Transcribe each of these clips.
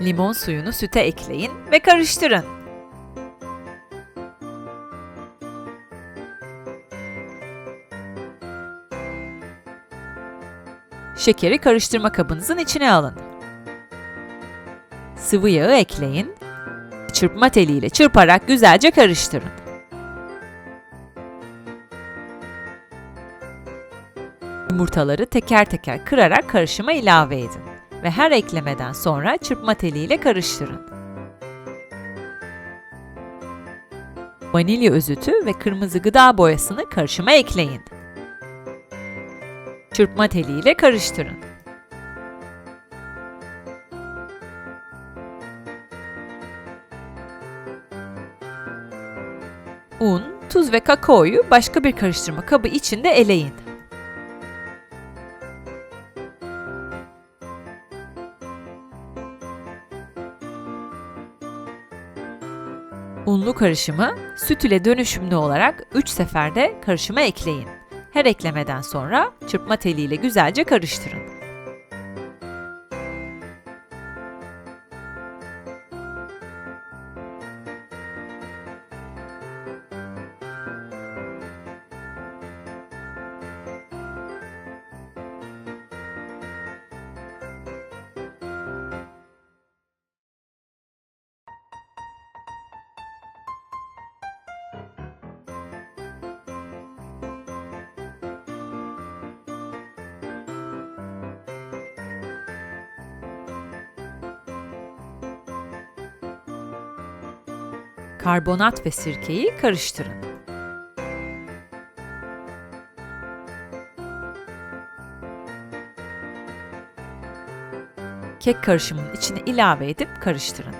Limon suyunu süte ekleyin ve karıştırın. Şekeri karıştırma kabınızın içine alın. Sıvı yağı ekleyin. Çırpma teliyle çırparak güzelce karıştırın. Yumurtaları teker teker kırarak karışıma ilave edin ve her eklemeden sonra çırpma teliyle karıştırın. Vanilya özütü ve kırmızı gıda boyasını karışıma ekleyin. Çırpma teliyle karıştırın. Un, tuz ve kakaoyu başka bir karıştırma kabı içinde eleyin. Unlu karışımı süt ile dönüşümlü olarak 3 seferde karışıma ekleyin. Her eklemeden sonra çırpma teliyle güzelce karıştırın. Karbonat ve sirkeyi karıştırın. Kek karışımının içine ilave edip karıştırın.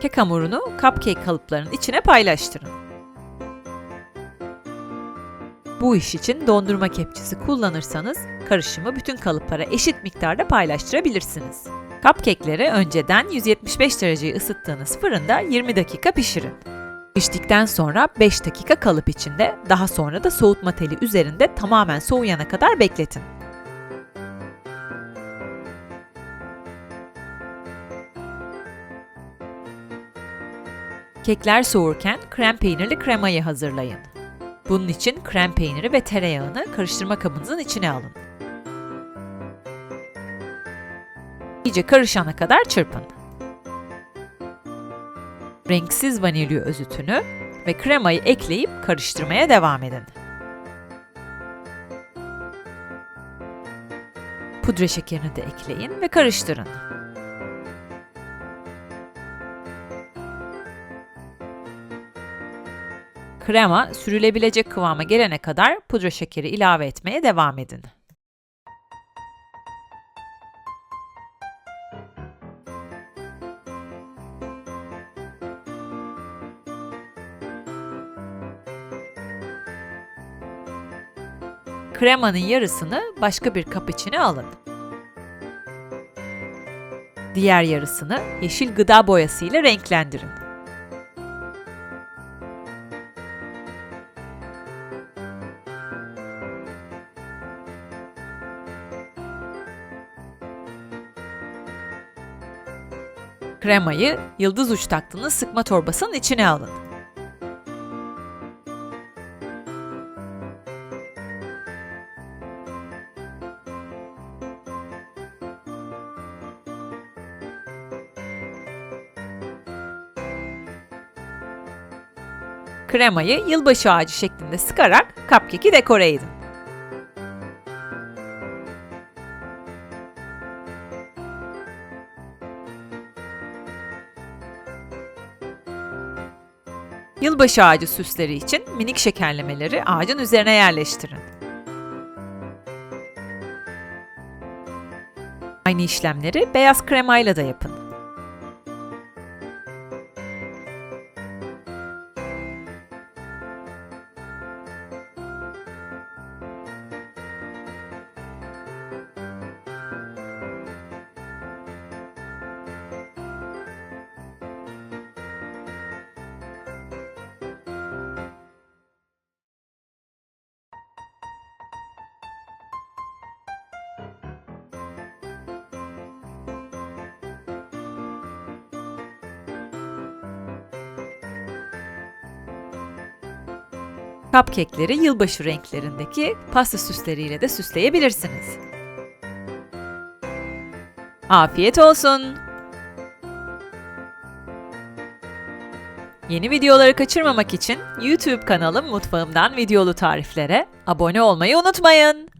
Kek hamurunu cupcake kalıplarının içine paylaştırın. Bu iş için dondurma kepçesi kullanırsanız karışımı bütün kalıplara eşit miktarda paylaştırabilirsiniz. Cupcake'leri önceden 175 dereceyi ısıttığınız fırında 20 dakika pişirin. Piştikten sonra 5 dakika kalıp içinde, daha sonra da soğutma teli üzerinde tamamen soğuyana kadar bekletin. Kekler soğurken krem peynirli kremayı hazırlayın. Bunun için krem peyniri ve tereyağını karıştırma kabınızın içine alın. İyice karışana kadar çırpın. Renksiz vanilya özütünü ve kremayı ekleyip karıştırmaya devam edin. Pudra şekerini de ekleyin ve karıştırın. Krema sürülebilecek kıvama gelene kadar pudra şekeri ilave etmeye devam edin. Kremanın yarısını başka bir kap içine alın. Diğer yarısını yeşil gıda boyası ile renklendirin. Kremayı yıldız uç taktığınız sıkma torbasının içine alın. Kremayı yılbaşı ağacı şeklinde sıkarak cupcake'i dekore edin. Yılbaşı ağacı süsleri için minik şekerlemeleri ağacın üzerine yerleştirin. Aynı işlemleri beyaz kremayla da yapın. Cupcake'leri yılbaşı renklerindeki pasta süsleriyle de süsleyebilirsiniz. Afiyet olsun! Yeni videoları kaçırmamak için YouTube kanalım Mutfağımdan Videolu Tariflere abone olmayı unutmayın.